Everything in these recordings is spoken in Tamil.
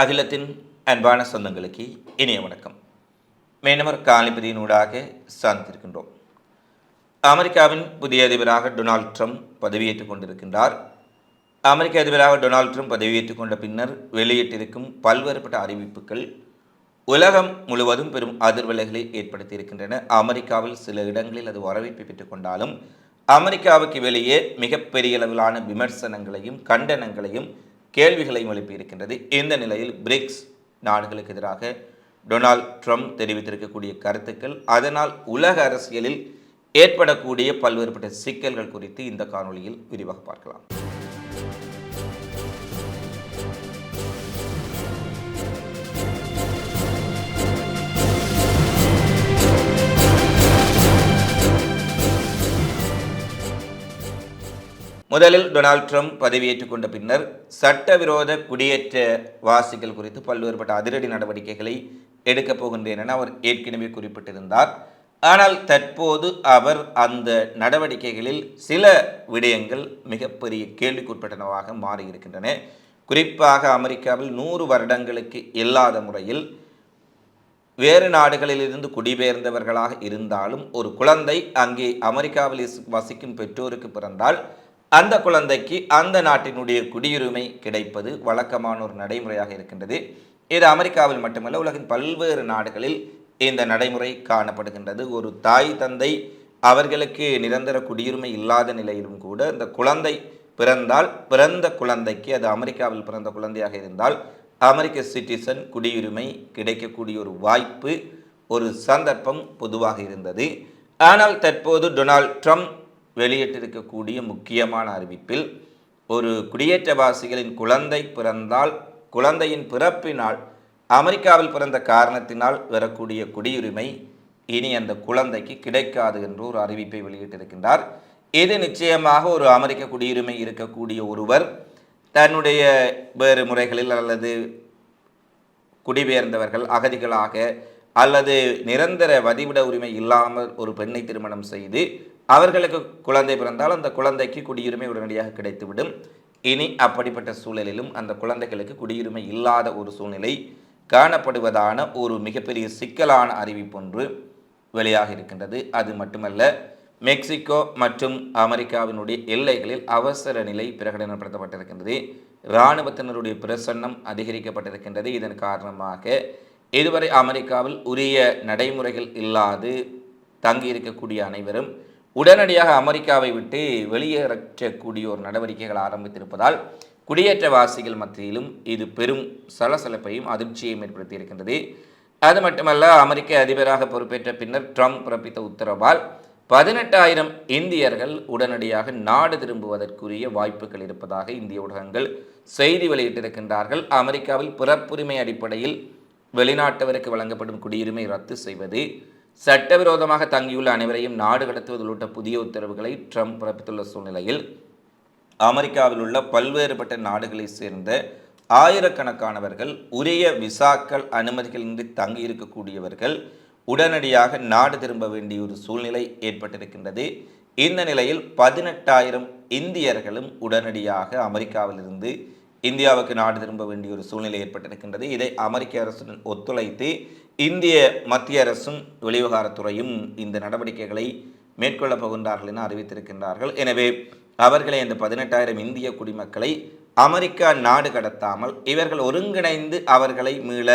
அகிலத்தின் அன்பான சொந்தங்களுக்கு இனிய வணக்கம். மேனவர் காலிபதியினூடாக சார்ந்திருக்கின்றோம். அமெரிக்காவின் புதிய அதிபராக டொனால்ட் ட்ரம்ப் பதவியேற்றுக் கொண்டிருக்கின்றார். அமெரிக்க அதிபராக டொனால்ட் ட்ரம்ப் பதவியேற்றுக் கொண்ட பின்னர் வெளியிட்டிருக்கும் பல்வேறுபட்ட அறிவிப்புகள் உலகம் முழுவதும் பெரும் அதிர்வலைகளை ஏற்படுத்தியிருக்கின்றன. அமெரிக்காவில் சில இடங்களில் அது வரவேற்பை பெற்றுக் கொண்டாலும் அமெரிக்காவுக்கு வெளியே மிகப்பெரிய அளவிலான விமர்சனங்களையும் கண்டனங்களையும் கேள்விகளையும் எழுப்பியிருக்கின்றது இந்த நிலையில் பிரிக்ஸ் நாடுகளுக்கு எதிராக டொனால்ட் ட்ரம்ப் தெரிவித்திருக்கக்கூடிய கருத்துக்கள் அதனால் உலக அரசியலில் ஏற்படக்கூடிய பல்வேறுபட்ட சிக்கல்கள் குறித்து இந்த காணொளியில் விரிவாக பார்க்கலாம். முதலில் டொனால்ட் ட்ரம்ப் பதவியேற்றுக் கொண்ட பின்னர் சட்டவிரோத குடியேற்ற வாசிகள் குறித்து பல்வேறுபட்ட அதிரடி நடவடிக்கைகளை எடுக்கப் போகின்றேன் என அவர் ஏற்கனவே குறிப்பிட்டிருந்தார். ஆனால் தற்போது அவர் அந்த நடவடிக்கைகளில் சில விடயங்கள் மிகப்பெரிய கேள்விக்குட்பட்டனவாக மாறியிருக்கின்றன. குறிப்பாக அமெரிக்காவில் நூறு வருடங்களுக்கு இல்லாத முறையில் வேறு நாடுகளிலிருந்து குடிபெயர்ந்தவர்களாக இருந்தாலும் ஒரு குழந்தை அங்கே அமெரிக்காவில் வசிக்கும் பெற்றோருக்கு பிறந்தால் அந்த குழந்தைக்கு அந்த நாட்டினுடைய குடியுரிமை கிடைப்பது வழக்கமான ஒரு நடைமுறையாக இருக்கின்றது. இது அமெரிக்காவில் மட்டுமல்ல உலகின் பல்வேறு நாடுகளில் இந்த நடைமுறை காணப்படுகின்றது. ஒரு தாய் தந்தை அவர்களுக்கு நிரந்தர குடியுரிமை இல்லாத நிலையிலும் கூட இந்த குழந்தை பிறந்தால் பிறந்த குழந்தைக்கு அது அமெரிக்காவில் பிறந்த குழந்தையாக இருந்தால் அமெரிக்க சிட்டிசன் குடியுரிமை கிடைக்கக்கூடிய ஒரு வாய்ப்பு ஒரு சந்தர்ப்பம் பொதுவாக இருந்தது. ஆனால் தற்போது டொனால்ட் ட்ரம்ப் வெளியிட்டிருக்கக்கூடிய முக்கியமான அறிவிப்பில் ஒரு குடியேற்றவாசிகளின் குழந்தை பிறந்தால் குழந்தையின் பிறப்பினால் அமெரிக்காவில் பிறந்த காரணத்தினால் வரக்கூடிய குடியுரிமை இனி அந்த குழந்தைக்கு கிடைக்காது என்று ஒரு அறிவிப்பை வெளியிட்டிருக்கின்றார். இது நிச்சயமாக ஒரு அமெரிக்க குடியுரிமை இருக்கக்கூடிய ஒருவர் தன்னுடைய வேறு முறைகளில் அல்லது குடிபெயர்ந்தவர்கள் அகதிகளாக அல்லது நிரந்தர வதிவிட உரிமை இல்லாமல் ஒரு பெண்ணை திருமணம் செய்து அவர்களுக்கு குழந்தை பிறந்தால் அந்த குழந்தைக்கு குடியுரிமை உடனடியாக கிடைத்துவிடும். இனி அப்படிப்பட்ட சூழலிலும் அந்த குழந்தைகளுக்கு குடியுரிமை இல்லாத ஒரு சூழ்நிலை காணப்படுவதான ஒரு மிகப்பெரிய சிக்கலான அறிவிப்பொன்று வெளியாக இருக்கின்றது. அது மட்டுமல்ல மெக்சிகோ மற்றும் அமெரிக்காவினுடைய எல்லைகளில் அவசர நிலை பிரகடனப்படுத்தப்பட்டிருக்கின்றது. இராணுவத்தினருடைய பிரசன்னம் அதிகரிக்கப்பட்டிருக்கின்றது. இதன் காரணமாக இதுவரை அமெரிக்காவில் உரிய நடைமுறைகள் இல்லாது தங்கியிருக்கக்கூடிய அனைவரும் உடனடியாக அமெரிக்காவை விட்டு வெளியேற்றக்கூடிய ஒரு நடவடிக்கைகள் ஆரம்பித்திருப்பதால் குடியேற்றவாசிகள் மத்தியிலும் இது பெரும் சலசலப்பையும் அதிர்ச்சியையும் ஏற்படுத்தியிருக்கின்றது அது மட்டுமல்ல அமெரிக்க அதிபராக பொறுப்பேற்ற பின்னர் ட்ரம்ப் பிறப்பித்த உத்தரவால் பதினெட்டாயிரம் இந்தியர்கள் உடனடியாக நாடு திரும்புவதற்குரிய வாய்ப்புகள் இருப்பதாக இந்திய ஊடகங்கள் செய்தி வெளியிட்டிருக்கின்றார்கள். அமெரிக்காவில் பிறப்புரிமை அடிப்படையில் வெளிநாட்டவருக்கு வழங்கப்படும் குடியுரிமை ரத்து செய்வது சட்டவிரோதமாக தங்கியுள்ள அனைவரையும் நாடு கடத்துவது உள்ளிட்ட புதிய உத்தரவுகளை ட்ரம்ப் பிறப்பித்துள்ள சூழ்நிலையில் அமெரிக்காவில் உள்ள பல்வேறுபட்ட நாடுகளைச் சேர்ந்த ஆயிரக்கணக்கானவர்கள் உரிய விசாக்கள் அனுமதிகளின்றி தங்கியிருக்கக்கூடியவர்கள் உடனடியாக நாடு திரும்ப வேண்டிய ஒரு சூழ்நிலை ஏற்பட்டிருக்கின்றது. இந்த நிலையில் பதினெட்டாயிரம் இந்தியர்களும் உடனடியாக அமெரிக்காவிலிருந்து இந்தியாவுக்கு நாடு திரும்ப வேண்டிய ஒரு சூழ்நிலை ஏற்பட்டிருக்கின்றது. இதை அமெரிக்க அரசுடன் ஒத்துழைத்து இந்திய மத்திய அரசும் வெளிவிவகாரத்துறையும் இந்த நடவடிக்கைகளை மேற்கொள்ளப் போகின்றார்கள் என அறிவித்திருக்கின்றார்கள். எனவே அவர்களை இந்த பதினெட்டாயிரம் இந்திய குடிமக்களை அமெரிக்கா நாடு கடத்தாமல் இவர்கள் ஒருங்கிணைந்து அவர்களை மீள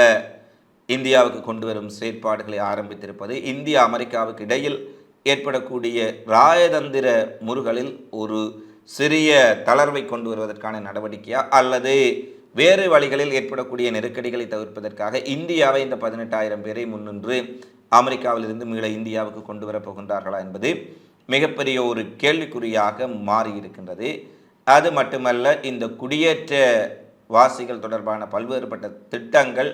இந்தியாவுக்கு கொண்டு வரும் செயற்பாடுகளை ஆரம்பித்திருப்பது இந்தியா அமெரிக்காவுக்கு இடையில் ஏற்படக்கூடிய ராயதந்திர முறுகளில் ஒரு சிறிய தளர்வை கொண்டு வருவதற்கான நடவடிக்கையா? அல்லது வேறு வழிகளில் ஏற்படக்கூடிய நெருக்கடிகளை தவிர்ப்பதற்காக இந்தியாவை இந்த பதினெட்டாயிரம் பேரை முன்னின்று அமெரிக்காவிலிருந்து மீள இந்தியாவுக்கு கொண்டு வரப்போகின்றார்களா என்பது மிகப்பெரிய ஒரு கேள்விக்குறியாக மாறியிருக்கின்றது. அது மட்டுமல்ல இந்த குடியேற்ற வாசிகள் தொடர்பான பல்வேறுபட்ட திட்டங்கள்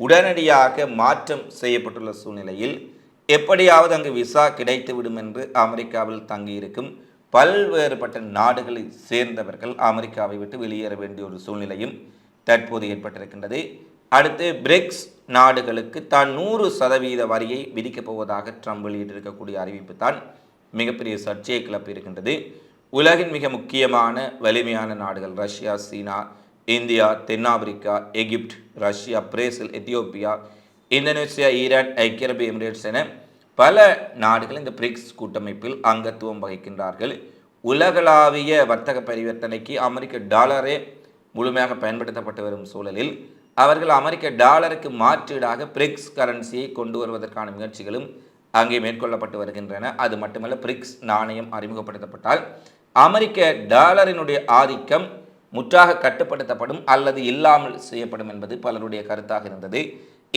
உடனடியாக மாற்றம் செய்யப்பட்டுள்ள சூழ்நிலையில் எப்படியாவது அங்கு விசா கிடைத்துவிடும் என்று அமெரிக்காவில் தங்கியிருக்கும் பல்வேறுபட்ட நாடுகளை சேர்ந்தவர்கள் அமெரிக்காவை விட்டு வெளியேற வேண்டிய ஒரு சூழ்நிலையும் தற்போது ஏற்பட்டிருக்கின்றது. அடுத்து பிரிக்ஸ் நாடுகளுக்கு தான் நூறு சதவீத வரியை விதிக்கப் போவதாக ட்ரம்ப் வெளியிட்டிருக்கக்கூடிய அறிவிப்பு தான் மிகப்பெரிய சர்ச்சையை கிளப்பி இருக்கின்றது. உலகின் மிக முக்கியமான வலிமையான நாடுகள் ரஷ்யா சீனா இந்தியா தென்னாப்பிரிக்கா Egypt Russia Brazil Ethiopia Indonesia Iran ஐக்கிய அரபு எமிரேட்ஸ் என பல நாடுகள் இந்த பிரிக்ஸ் கூட்டமைப்பில் அங்கத்துவம் வகிக்கின்றார்கள். உலகளாவிய வர்த்தக பரிவர்த்தனைக்கு அமெரிக்க டாலரே முழுமையாக பயன்படுத்தப்பட்டு வரும் சூழலில் அவர்கள் அமெரிக்க டாலருக்கு மாற்றீடாக பிரிக்ஸ் கரன்சியை கொண்டு வருவதற்கான முயற்சிகளும் அங்கே மேற்கொள்ளப்பட்டு வருகின்றன. அது மட்டுமல்ல பிரிக்ஸ் நாணயம் அறிமுகப்படுத்தப்பட்டால் அமெரிக்க டாலரினுடைய ஆதிக்கம் முற்றாக கட்டுப்படுத்தப்படும் அல்லது இல்லாமல் செய்யப்படும் என்பது பலருடைய கருத்தாக இருந்தது.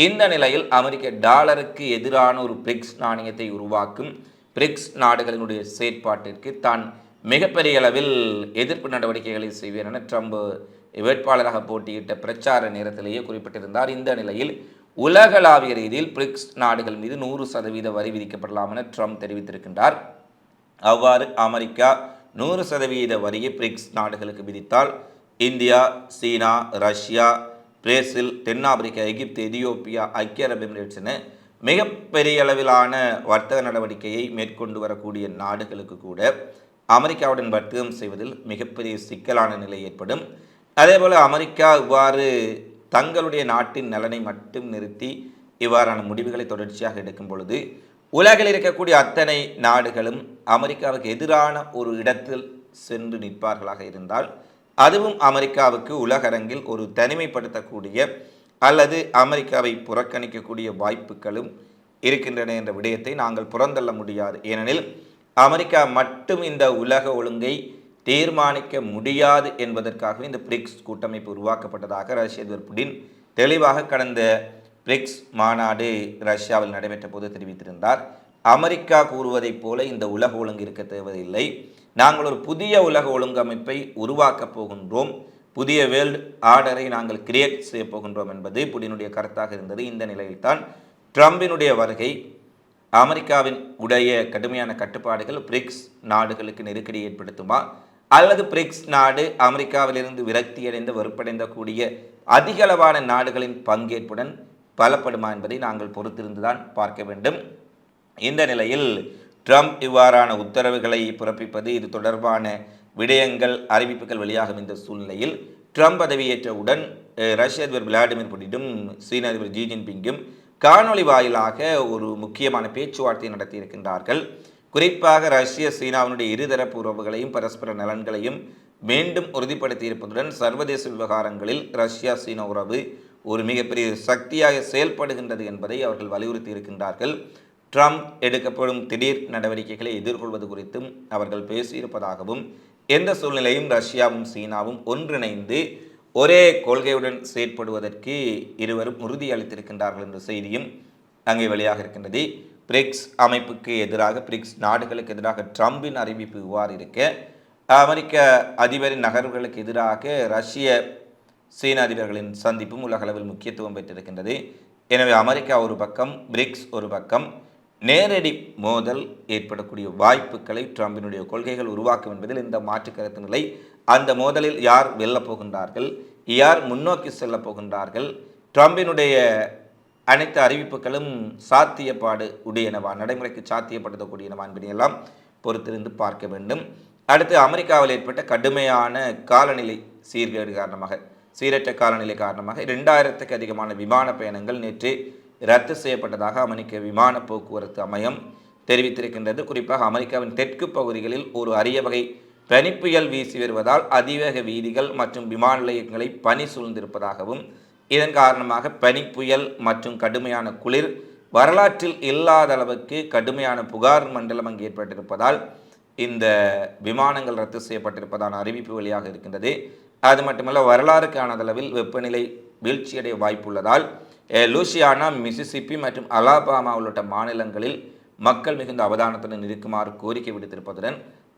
இந்த நிலையில் அமெரிக்க டாலருக்கு எதிரான ஒரு பிரிக்ஸ் நாணயத்தை உருவாக்கும் பிரிக்ஸ் நாடுகளினுடைய செயற்பாட்டிற்கு தான் மிகப்பெரிய அளவில் எதிர்ப்பு நடவடிக்கைகளை செய்வேன் என ட்ரம்ப் வேட்பாளராக போட்டியிட்ட பிரச்சார நேரத்திலேயே குறிப்பிட்டிருந்தார். இந்த நிலையில் உலகளாவிய ரீதியில் பிரிக்ஸ் நாடுகள் மீது நூறு சதவீத வரி விதிக்கப்படலாம் என ட்ரம்ப் தெரிவித்திருக்கின்றார். அவ்வாறு அமெரிக்கா நூறு சதவீத வரியை பிரிக்ஸ் நாடுகளுக்கு விதித்தால் இந்தியா சீனா ரஷ்யா பிரேசில் தென்னாப்பிரிக்கா எகிப்து எதியோப்பியா ஐக்கிய அரபு எமிரேட்ஸ்னு மிகப்பெரிய அளவிலான வர்த்தக நடவடிக்கையை மேற்கொண்டு வரக்கூடிய நாடுகளுக்கு கூட அமெரிக்காவுடன் வர்த்தகம் செய்வதில் மிகப்பெரிய சிக்கலான நிலை ஏற்படும். அதேபோல் அமெரிக்கா இவ்வாறு தங்களுடைய நாட்டின் நலனை மட்டும் நிறுத்தி இவ்வாறான முடிவுகளை தொடர்ச்சியாக எடுக்கும் பொழுது உலகில் இருக்கக்கூடிய அத்தனை நாடுகளும் அமெரிக்காவுக்கு எதிரான ஒரு இடத்தில் சென்று நிற்பார்களாக இருந்தால் அதுவும் அமெரிக்காவுக்கு உலகரங்கில் ஒரு தனிமைப்படுத்தக்கூடிய அல்லது அமெரிக்காவை புறக்கணிக்கக்கூடிய வாய்ப்புகளும் இருக்கின்றன என்ற விடயத்தை நாங்கள் புறந்தள்ள முடியாது. ஏனெனில் அமெரிக்கா மட்டும் இந்த உலக ஒழுங்கை தீர்மானிக்க முடியாது என்பதற்காகவே இந்த பிரிக்ஸ் கூட்டமைப்பு உருவாக்கப்பட்டதாக ரஷ்ய அதிபர் புடின் தெளிவாக கடந்த பிரிக்ஸ் மாநாடு ரஷ்யாவில் நடைபெற்ற போது தெரிவித்திருந்தார். அமெரிக்கா கூறுவதைப் போல இந்த உலக ஒழுங்கு இருக்க தேவையில்லை. நாங்கள் ஒரு புதிய உலக ஒழுங்கமைப்பை உருவாக்கப் போகின்றோம். புதிய வேர்ல்டு ஆர்டரை நாங்கள் கிரியேட் செய்ய போகின்றோம் என்பது புடினுடைய கருத்தாக இருந்தது. இந்த நிலையில்தான் ட்ரம்பினுடைய வருகை அமெரிக்காவின் உடைய கடுமையான கட்டுப்பாடுகள் பிரிக்ஸ் நாடுகளுக்கு நெருக்கடி ஏற்படுத்துமா? அல்லது பிரிக்ஸ் நாடு அமெரிக்காவிலிருந்து விரக்தியடைந்த வெறுப்படைந்த கூடிய அதிகளவான நாடுகளின் பங்கேற்புடன் பலப்படுமா என்பதை நாங்கள் பொறுத்திருந்துதான் பார்க்க வேண்டும். இந்த நிலையில் ட்ரம்ப் இவ்வாறான உத்தரவுகளை பிறப்பிப்பது இது தொடர்பான விடயங்கள் அறிவிப்புகள் வெளியாகும் இந்த சூழ்நிலையில் ட்ரம்ப் பதவியேற்றவுடன் ரஷ்ய அதிபர் விளாடிமிர் புட்டினும் சீன அதிபர் ஜி ஜின்பிங்கும் காணொளி வாயிலாக ஒரு முக்கியமான பேச்சுவார்த்தை நடத்தியிருக்கின்றார்கள். குறிப்பாக ரஷ்ய சீனாவினுடைய இருதரப்பு உறவுகளையும் பரஸ்பர நலன்களையும் மீண்டும் உறுதிப்படுத்தியிருப்பதுடன் சர்வதேச விவகாரங்களில் ரஷ்யா சீன உறவு ஒரு மிகப்பெரிய சக்தியாக செயல்படுகின்றது என்பதை அவர்கள் வலியுறுத்தி இருக்கின்றார்கள் ட்ரம்ப் எடுக்கப்படும் திடீர் நடவடிக்கைகளை எதிர்கொள்வது குறித்தும் அவர்கள் பேசியிருப்பதாகவும் எந்த சூழ்நிலையும் ரஷ்யாவும் சீனாவும் ஒன்றிணைந்து ஒரே கொள்கையுடன் செயற்படுவதற்கு இருவரும் உறுதியளித்திருக்கின்றார்கள் என்ற செய்தியும் அங்கே வெளியாக இருக்கின்றது. பிரிக்ஸ் அமைப்புக்கு எதிராக பிரிக்ஸ் நாடுகளுக்கு எதிராக ட்ரம்பின் அறிவிப்பு இவ்வாறு இருக்க அமெரிக்க அதிபரின் நகர்வுகளுக்கு எதிராக ரஷ்ய சீன அதிபர்களின் சந்திப்பும் உலகளவில் முக்கியத்துவம் பெற்றிருக்கின்றது. எனவே அமெரிக்கா ஒரு பக்கம் பிரிக்ஸ் ஒரு பக்கம். நேரடி மோதல் ஏற்படக்கூடிய வாய்ப்புகளை ட்ரம்பினுடைய கொள்கைகள் உருவாக்கும் என்பதில் இந்த மாற்று கருத்து நிலை. அந்த மோதலில் யார் வெல்லப் போகின்றார்கள்? யார் முன்னோக்கி செல்லப் போகின்றார்கள்? ட்ரம்பினுடைய அனைத்து அறிவிப்புகளும் சாத்தியப்பாடு உடையனவா? நடைமுறைக்கு சாத்தியப்படுத்தக்கூடியனவா என்பதையெல்லாம் பொறுத்திருந்து பார்க்க வேண்டும். அடுத்து அமெரிக்காவில் ஏற்பட்ட கடுமையான காலநிலை சீர்கேடு காரணமாக சீரற்ற காலநிலை காரணமாக இரண்டாயிரத்துக்கு அதிகமான விமான பயணங்கள் நேற்று ரத்து செய்யப்பட்டதாக அமெரிக்க விமான போக்குவரத்து அமையம் தெரிவித்திருக்கின்றது. குறிப்பாக அமெரிக்காவின் தெற்கு பகுதிகளில் ஒரு அரிய வகை பனிப்புயல் வீசி வருவதால் அதிவேக வீதிகள் மற்றும் விமான நிலையங்களை பனி சூழ்ந்திருப்பதாகவும் இதன் காரணமாக பனிப்புயல் மற்றும் கடுமையான குளிர் வரலாற்றில் இல்லாத அளவுக்கு கடுமையான புகார் மண்டலம் அங்கு ஏற்பட்டிருப்பதால் இந்த விமானங்கள் ரத்து செய்யப்பட்டிருப்பதான அறிவிப்பு வெளியாக இருக்கின்றது. அது மட்டுமல்ல வரலாறு காணாத அளவில் வெப்பநிலை வீழ்ச்சியடைய வாய்ப்புள்ளதால் லூசியானா மிசிசிப்பி மற்றும் அலாபாமா உள்ளிட்ட மாநிலங்களில் மக்கள் மிகுந்த அவதானத்துடன் இருக்குமாறு கோரிக்கை விடுத்திருப்பதுடன்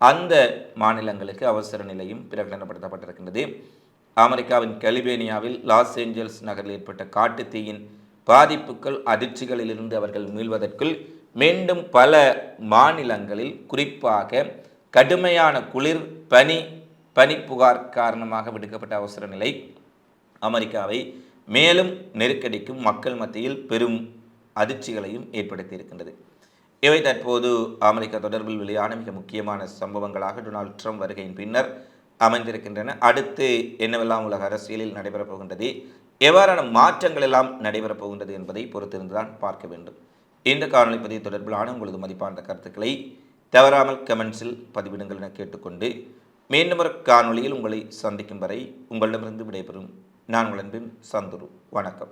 அந்த மாநிலங்களுக்கு அவசர நிலையும் பிரகடனப்படுத்தப்பட்டிருக்கின்றது. அமெரிக்காவின் கலிபேனியாவில் லாஸ் ஏஞ்சல்ஸ் நகரில் ஏற்பட்ட காட்டு தீயின் பாதிப்புகள் அதிர்ச்சிகளிலிருந்து அவர்கள் மீள்வதற்குள் மீண்டும் பல மாநிலங்களில் குறிப்பாக கடுமையான குளிர் பனி பனி புகார் காரணமாக விடுக்கப்பட்ட அவசர நிலை. அமெரிக்காவை மேலும் நெருக்கடிக்கும் மக்கள் மத்தியில் பெரும் அதிர்ச்சிகளையும் ஏற்படுத்தி இருக்கின்றது இவை தற்போது அமெரிக்கா தொடர்பில் வெளியான மிக முக்கியமான சம்பவங்களாக டொனால்ட் ட்ரம்ப் வருகையின் பின்னர் அமைந்திருக்கின்றன. அடுத்து என்னவெல்லாம் உலக அரசியலில் நடைபெறப் போகின்றது எவ்வாறான மாற்றங்கள் எல்லாம் நடைபெறப் போகின்றது என்பதை பொறுத்திருந்துதான் பார்க்க வேண்டும். இந்த காணொலி பதிவு தொடர்பிலான உங்களது மதிப்பான கருத்துக்களை தவறாமல் கமெண்ட்ஸில் பதிவிடுங்கள் என கேட்டுக்கொண்டு மீண்டும் ஒரு காணொளியில் உங்களை சந்திக்கும் வரை உங்களிடமிருந்து விடைபெறும் நான் உங்கள் அன்பின் சந்துரு. வணக்கம்.